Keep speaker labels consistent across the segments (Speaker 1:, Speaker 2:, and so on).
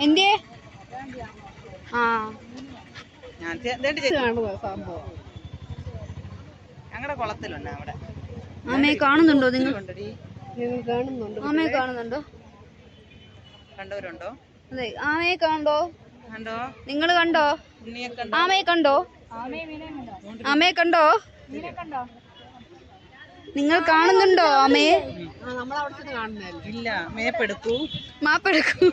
Speaker 1: എന്തേ ആ.
Speaker 2: ഞങ്ങളുടെ കുളത്തിലുണ്ട് അവിടെ.
Speaker 1: ആമയെ കാണുന്നുണ്ടോ നിങ്ങൾ? ആമയെ കാണുന്നുണ്ടോ?
Speaker 2: കണ്ടവരുണ്ടോ?
Speaker 1: അതെ ആമയെ കണ്ടോ?
Speaker 2: കണ്ടോ?
Speaker 1: നിങ്ങൾ കണ്ടോ? ആമയെ കണ്ടോ? ആമയെ കണ്ടോ? നിങ്ങൾ കാണുന്നുണ്ടോ ആമയെ
Speaker 2: ഇല്ല മേപ്പെടുക്കൂ
Speaker 1: മാപ്പെടുക്കൂ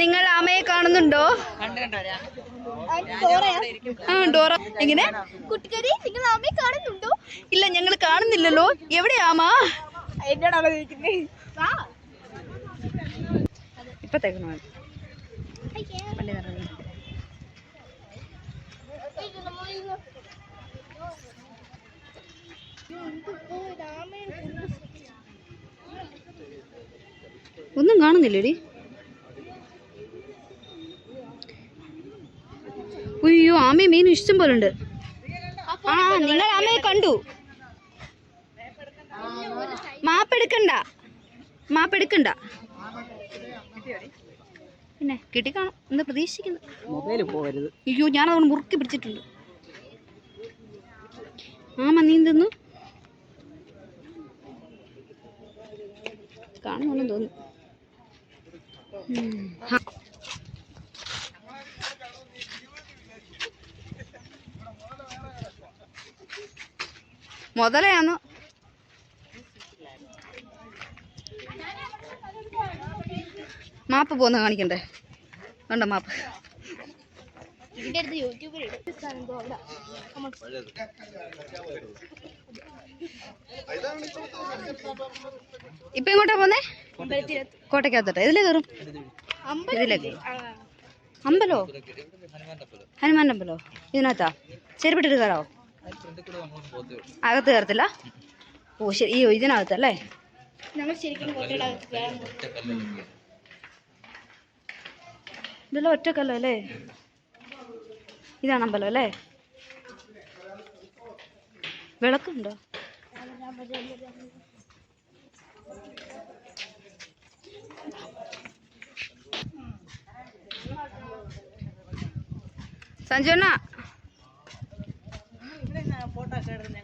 Speaker 1: നിങ്ങൾ ആമയെ കാണുന്നുണ്ടോ? ആ ഡോറ എങ്ങനെ? കുട്ടിക്കാരി നിങ്ങൾ ആമയെ കാണുന്നുണ്ടോ? ഇല്ല ഞങ്ങൾ കാണുന്നില്ലല്ലോ. എവിടെയാമാ ആമ ഇപ്പൊ തേക്കണോ? വണ്ടി നിറഞ്ഞു ഒന്നും കാണുന്നില്ലേടി. അയ്യോ ആമയെ മീൻ ഇഷ്ടം പോലെ ഉണ്ട് ആ നിങ്ങൾ ആമയെ കണ്ടു. മാപ്പെടുക്കണ്ട. മാപ്പെടുക്കണ്ട. പിന്നെ കിട്ടിക്കാണും എന്താ പ്രതീക്ഷിക്കുന്നത്
Speaker 3: മൊബൈൽ പോകരുത്
Speaker 1: അയ്യോ ഞാൻ അതുകൊണ്ട് മുറുക്കി പിടിച്ചിട്ടുണ്ട്. ആമ നീന്തുന്നു കാണുന്നു തോന്നുന്നു. മുതലയാന്നോ. മാപ്പ് പോന്ന് കാണിക്കണ്ടേ? കണ്ടോ മാപ്പ്? ഇപ്പൊ എങ്ങോട്ടാ പോന്നേ? കോട്ടയ്ക്കകത്തോട്ടെ. ഇതിലേ കയറും. ഇതിലേക്ക് അമ്പലോ? ഹനുമാൻ അമ്പലോ ഇതിനകത്താ? ചെരുപ്പിട്ടിട്ട് കയറാവോ? അകത്ത് കയറത്തില്ല? ഓ ശരി. ഈ ഇതിനകത്തല്ലേ ഇതെല്ലാം ഒറ്റക്കല്ലോ അല്ലേ? ഇതാണ് അമ്പലം അല്ലേ? വിളക്കുണ്ടോ? சஞ்சனா. போட்டா கேடுறது